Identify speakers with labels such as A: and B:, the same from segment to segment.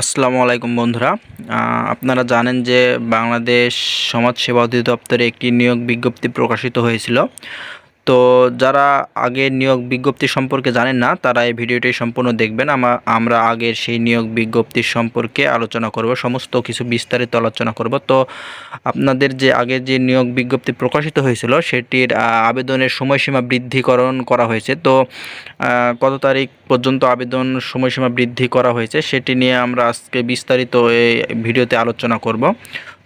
A: আসসালামু আলাইকুম বন্ধুরা। আপনারা জানেন যে বাংলাদেশ সমাজ সেবা অধিদপ্তরে একটি নিয়োগ বিজ্ঞপ্তি প্রকাশিত হয়েছিল। তো যারা আগে নিয়োগ বিজ্ঞপ্তি সম্পর্কে জানেন না, তারা এই ভিডিওটি সম্পূর্ণ দেখবেন। আমা- আমরা আগের সেই নিয়োগ বিজ্ঞপ্তি সম্পর্কে আলোচনা করব, সমস্ত কিছু বিস্তারিত আলোচনা করব। তো আপনাদের যে আগে যে নিয়োগ বিজ্ঞপ্তি প্রকাশিত হয়েছিল, সেটির আবেদনের সময়সীমা বৃদ্ধিকরণ করা হয়েছে। তো কত তারিখ পর্যন্ত আবেদন সময়সীমা বৃদ্ধি করা হয়েছে, সেটি নিয়ে আমরা আজকে বিস্তারিত এই ভিডিওতে আলোচনা করব।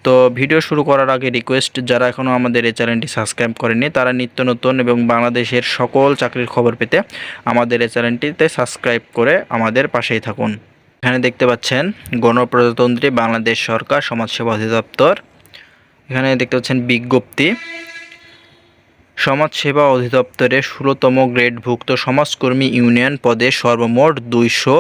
A: তো ভিডিও শুরু করার আগে রিকোয়েস্ট যারা এখনও আমাদের এই চ্যানেলটি সাবস্ক্রাইব করেনি তারা নিত্য নতুন এবং বাংলাদেশের সকল চাকরির খবর পেতে আমাদের এই চ্যানেলটিতে সাবস্ক্রাইব করে আমাদের পাশেই থাকুন। এখানে দেখতে পাচ্ছেন, গণপ্রজাতন্ত্রী বাংলাদেশ সরকার সমাজসেবা অধিদপ্তর। এখানে দেখতে পাচ্ছেন বিজ্ঞপ্তি। সমাজসেবা অধিদপ্তরে ষোলোতম গ্রেডভুক্ত সমাজকর্মী ইউনিয়ন পদে সর্বমোট দুইশো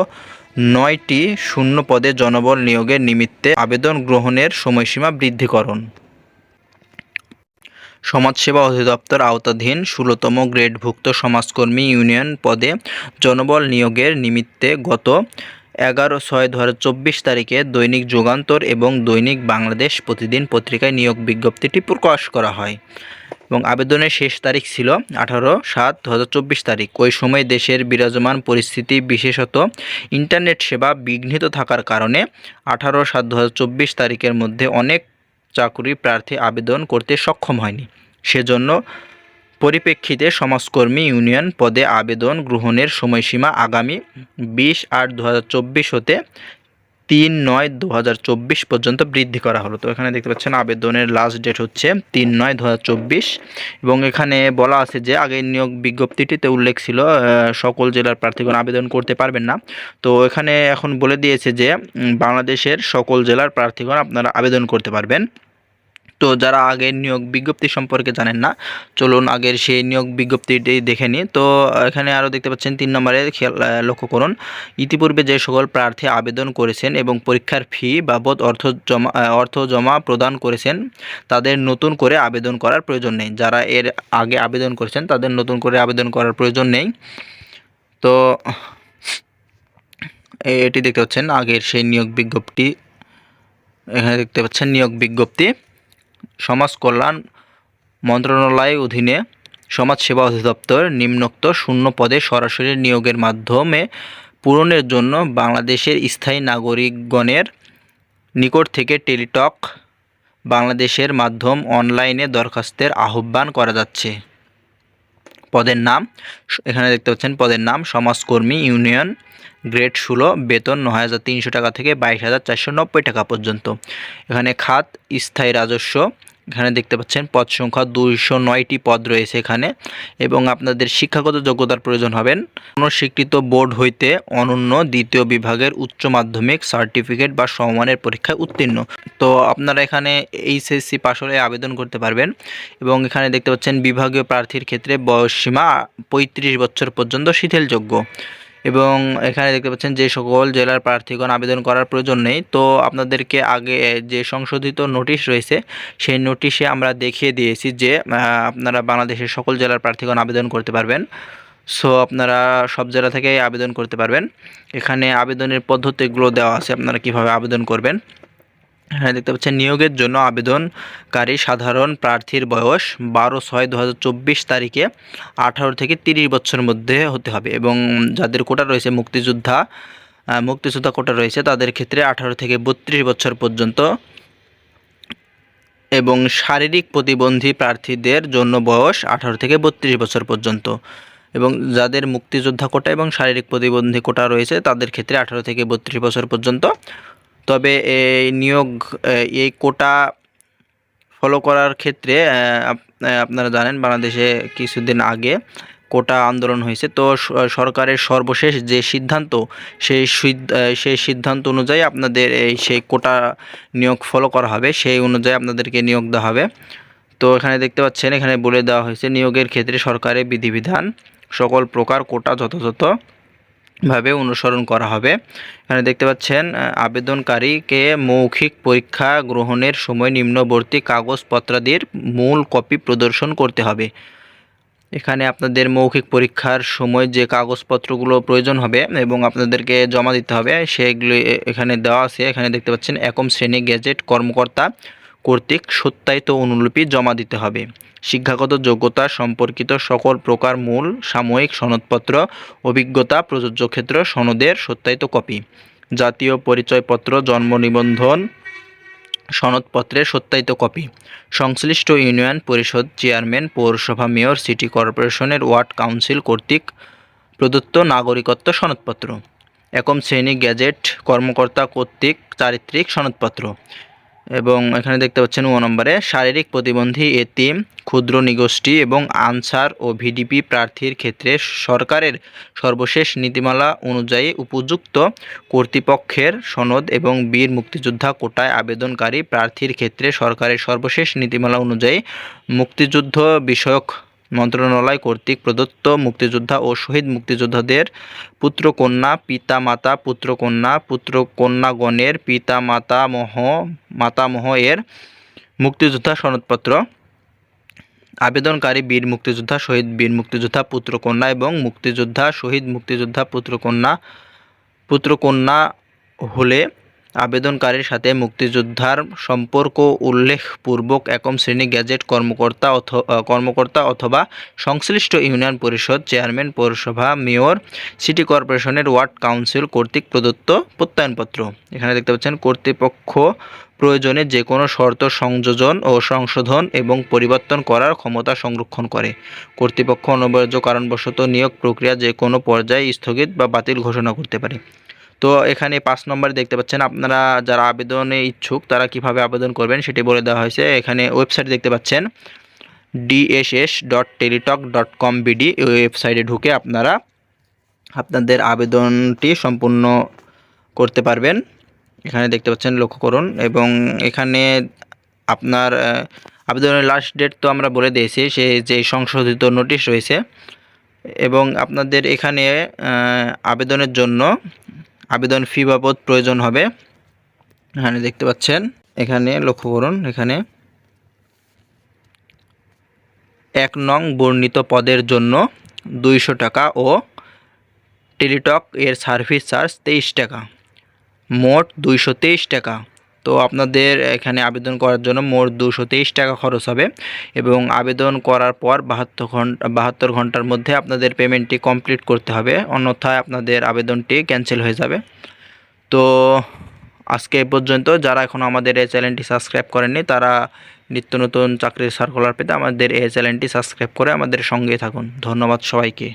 A: নয়টি শূন্য পদে জনবল নিয়োগের নিমিত্তে আবেদন গ্রহণের সময়সীমা বৃদ্ধিকরণ। সমাজসেবা অধিদপ্তর আওতাধীন ষোলোতম গ্রেডভুক্ত সমাজকর্মী ইউনিয়ন পদে জনবল নিয়োগের নিমিত্তে গত এগারো ছয় দু চব্বিশ তারিখে দৈনিক যুগান্তর এবং দৈনিক বাংলাদেশ প্রতিদিন পত্রিকায় নিয়োগ বিজ্ঞপ্তিটি প্রকাশ করা হয়। এবং আবেদনের শেষ তারিখ ছিল আঠারো সাত দু তারিখ। ওই সময় দেশের বিরাজমান পরিস্থিতি, বিশেষত ইন্টারনেট সেবা বিঘ্নিত থাকার কারণে আঠারো সাত দু তারিখের মধ্যে অনেক চাকরি প্রার্থী আবেদন করতে সক্ষম হয়নি। সেজন্য পরিপ্রেক্ষিতে সমাজকর্মী ইউনিয়ন পদে আবেদন গ্রহণের সময়সীমা আগামী বিশ আট দু হতে তিন নয় দু পর্যন্ত বৃদ্ধি করা হলো। তো এখানে দেখতে পাচ্ছেন আবেদনের লাস্ট ডেট হচ্ছে তিন নয় দু এবং এখানে বলা আছে যে আগের নিয়োগ বিজ্ঞপ্তিটিতে উল্লেখ ছিল সকল জেলার প্রার্থীগণ আবেদন করতে পারবেন না। তো এখানে এখন বলে দিয়েছে যে বাংলাদেশের সকল জেলার প্রার্থীগণ আপনারা আবেদন করতে পারবেন। তো যারা আগের নিয়োগ বিজ্ঞপ্তি সম্পর্কে জানেন না, চলুন আগের সেই নিয়োগ বিজ্ঞপ্তিটি দেখে নিই। তো এখানে আরও দেখতে পাচ্ছেন, তিন নম্বরে লক্ষ্য করুন, ইতিপূর্বে যে সকল প্রার্থী আবেদন করেছেন এবং পরীক্ষার ফি বাবদ অর্থ জমা অর্থ জমা প্রদান করেছেন, তাদের নতুন করে আবেদন করার প্রয়োজন নেই। যারা এর আগে আবেদন করেছেন, তাদের নতুন করে আবেদন করার প্রয়োজন নেই। তো এটি দেখতে পাচ্ছেন, আগের সেই নিয়োগ বিজ্ঞপ্তি, এখানে দেখতে পাচ্ছেন নিয়োগ বিজ্ঞপ্তি। সমাজ কল্যাণ মন্ত্রণালয়ের অধীনে সমাজ সেবা অধিদপ্তর নিম্নোক্ত শূন্য পদে সরাসরি নিয়োগের মাধ্যমে পূরণের জন্য বাংলাদেশের স্থায়ী নাগরিকগণের নিকট থেকে টেলিটক বাংলাদেশের মাধ্যম অনলাইনে দরখাস্তের আহ্বান করা যাচ্ছে। পদের নাম, এখানে দেখতে পাচ্ছেন, পদের নাম সমাজকর্মী ইউনিয়ন গ্রেড ষোলো, বেতন নয় হাজার তিনশো টাকা থেকে বাইশ হাজার চারশো নব্বই টাকা পর্যন্ত। এখানে খাত, স্থায়ী রাজস্ব, এখানে দেখতে পাচ্ছেন পদ সংখ্যা দুইশো নয়টি পদ রয়েছে এখানে, এবং আপনাদের শিক্ষাগত যোগ্যতার প্রয়োজন হবেন কোনো স্বীকৃত বোর্ড হইতে অনন্য দ্বিতীয় বিভাগের উচ্চ মাধ্যমিক সার্টিফিকেট বা সমমানের পরীক্ষায় উত্তীর্ণ। তো আপনারা এখানে এইচএসসি পাশ হলে আবেদন করতে পারবেন, এবং এখানে দেখতে পাচ্ছেন বিভাগীয় প্রার্থীর ক্ষেত্রে বয়সসীমা পঁয়ত্রিশ বছর পর্যন্ত শিথিলযোগ্য। এবং এখানে দেখতে পাচ্ছেন যে সকল জেলার প্রার্থীগণ আবেদন করার প্রয়োজন নেই। তো আপনাদেরকে আগে যে সংশোধিত নোটিশ রয়েছে, সেই নোটিশে আমরা দেখিয়ে দিয়েছি যে আপনারা বাংলাদেশের সকল জেলার প্রার্থীগণ আবেদন করতে পারবেন। সো, আপনারা সব জেলা থেকেই আবেদন করতে পারবেন। এখানে আবেদনের পদ্ধতিগুলো দেওয়া আছে, আপনারা কীভাবে আবেদন করবেন। হ্যাঁ দেখতে পাচ্ছেন, নিয়োগের জন্য আবেদনকারী সাধারণ প্রার্থীর বয়স বারো ছয় দু তারিখে আঠারো থেকে তিরিশ বছরের মধ্যে হতে হবে এবং যাদের কোটা রয়েছে, মুক্তিযোদ্ধা মুক্তিযোদ্ধা কোটা রয়েছে, তাদের ক্ষেত্রে আঠারো থেকে বত্রিশ বছর পর্যন্ত এবং শারীরিক প্রতিবন্ধী প্রার্থীদের জন্য বয়স আঠারো থেকে বত্রিশ বছর পর্যন্ত এবং যাদের মুক্তিযোদ্ধা কোটা এবং শারীরিক প্রতিবন্ধী কোটা রয়েছে, তাদের ক্ষেত্রে আঠারো থেকে বত্রিশ বছর পর্যন্ত তবে এই নিয়োগ, এই কোটা ফলো করার ক্ষেত্রে আপনারা জানেন বাংলাদেশে কিছুদিন আগে কোটা আন্দোলন হয়েছে। তো সরকারের সর্বশেষ যে সিদ্ধান্ত, সেই সেই সিদ্ধান্ত অনুযায়ী আপনাদের এই সেই কোটা নিয়োগ ফলো করা হবে। সেই অনুযায়ী আপনাদেরকে নিয়োগ দেওয়া হবে। তো এখানে দেখতে পাচ্ছেন, এখানে বলে দেওয়া হয়েছে, নিয়োগের ক্ষেত্রে সরকারের বিধিবিধান সকল প্রকার কোটা যথাযথ ভাবে অনুসরণ করা হবে। এখানে দেখতে পাচ্ছেন আবেদনকারীকে মৌখিক পরীক্ষা গ্রহণের সময় নিম্নবর্তী কাগজপত্রাদির মূল কপি প্রদর্শন করতে হবে। এখানে আপনাদের মৌখিক পরীক্ষার সময় যে কাগজপত্রগুলো প্রয়োজন হবে এবং আপনাদেরকে জমা দিতে হবে, সেগুলি এখানে দেওয়া আছে। এখানে দেখতে পাচ্ছেন, একম শ্রেণি গেজেট কর্মকর্তা কর্তৃক সত্যায়িত অনুলিপি জমা দিতে হবে। শিক্ষাগত যোগ্যতা সম্পর্কিত সকল প্রকার মূল সাময়িক সনদপত্র, অভিজ্ঞতা প্রযোজ্য ক্ষেত্র সনদের সত্যায়িত কপি, জাতীয় পরিচয়পত্র, জন্ম নিবন্ধন সনদপত্রের সত্যায়িত কপি, সংশ্লিষ্ট ইউনিয়ন পরিষদ চেয়ারম্যান, পৌরসভা মেয়র, সিটি কর্পোরেশনের ওয়ার্ড কাউন্সিল কর্তৃক প্রদত্ত নাগরিকত্ব সনদপত্র, একম শ্রেণি গ্যাজেট কর্মকর্তা কর্তৃক চারিত্রিক সনদপত্র এবং এখানে দেখতে পাচ্ছেন ও নম্বরে, শারীরিক প্রতিবন্ধী, এতিম, ক্ষুদ্র নিগোষ্ঠী এবং আনসার ও ভিডিপি প্রার্থীর ক্ষেত্রে সরকারের সর্বশেষ নীতিমালা অনুযায়ী উপযুক্ত কর্তৃপক্ষের সনদ এবং বীর মুক্তিযোদ্ধা কোটায় আবেদনকারী প্রার্থীর ক্ষেত্রে সরকারের সর্বশেষ নীতিমালা অনুযায়ী মুক্তিযুদ্ধ বিষয়ক মন্ত্রণালয় কর্তৃক প্রদত্ত মুক্তিযোদ্ধা ও শহীদ মুক্তিযোদ্ধাদের পুত্রকন্যা, পিতামাতা পুত্রকন্যা, পুত্রকন্যাগণের পিতামাতামহ মাতামহ এর মুক্তিযোদ্ধা সনদপত্র, আবেদনকারী বীর মুক্তিযোদ্ধা, শহীদ বীর মুক্তিযোদ্ধা পুত্রকন্যা এবং মুক্তিযোদ্ধা, শহীদ মুক্তিযোদ্ধা পুত্রকন্যা পুত্রকন্যা হলে আবেদনকারীর সাথে মুক্তিযোদ্ধার সম্পর্ক উল্লেখপূর্বক একম শ্রেণি গ্যাজেট কর্মকর্তা কর্মকর্তা অথবা সংশ্লিষ্ট ইউনিয়ন পরিষদ চেয়ারম্যান, পৌরসভা, মেয়র, সিটি কর্পোরেশনের ওয়ার্ড কাউন্সিল কর্তৃক প্রদত্ত প্রত্যয়নপত্র। এখানে দেখতে পাচ্ছেন, কর্তৃপক্ষ প্রয়োজনে যে কোনো শর্ত সংযোজন ও সংশোধন এবং পরিবর্তন করার ক্ষমতা সংরক্ষণ করে। কর্তৃপক্ষ অনিবার্য কারণবশত নিয়োগ প্রক্রিয়া যে কোনো পর্যায়ে স্থগিত বা বাতিল ঘোষণা করতে পারে। তো এখানে পাঁচ নম্বরে দেখতে পাচ্ছেন, আপনারা যারা আবেদনে ইচ্ছুক তারা কীভাবে আবেদন করবেন সেটি বলে দেওয়া হয়েছে। এখানে ওয়েবসাইট দেখতে পাচ্ছেন DSS dot Teletalk dot com BD এই ওয়েবসাইটে ঢুকে আপনারা আপনাদের আবেদনটি সম্পূর্ণ করতে পারবেন। এখানে দেখতে পাচ্ছেন, লক্ষ্য করুন এবং এখানে আপনার আবেদনের লাস্ট ডেট তো আমরা বলে দিয়েছি, সে যে সংশোধিত নোটিশ রয়েছে এবং আপনাদের এখানে আবেদনের জন্য আবেদন ফি বাবদ প্রয়োজন হবে। এখানে দেখতে পাচ্ছেন, এখানে লক্ষ্য করুন, এখানে এক নং বর্ণিত পদের জন্য দুইশো টাকা ও টেলিটক এর সার্ভিস চার্জ তেইশ টাকা। মোট দুইশো তেইশ টাকা। তো আপনাদের এখানে আবেদন করার জন্য মোট দুশো টাকা খরচ হবে এবং আবেদন করার পর বাহাত্তর ঘণ্টা, বাহাত্তর ঘণ্টার মধ্যে আপনাদের পেমেন্টটি কমপ্লিট করতে হবে। অন্যথায় আপনাদের আবেদনটি ক্যান্সেল হয়ে যাবে। তো আজকে পর্যন্ত। যারা এখনও আমাদের এই চ্যানেলটি সাবস্ক্রাইব করেননি, তারা নিত্য নতুন চাকরির সার্কুলার পেতে আমাদের এই চ্যানেলটি সাবস্ক্রাইব করে আমাদের সঙ্গে থাকুন। ধন্যবাদ সবাইকে।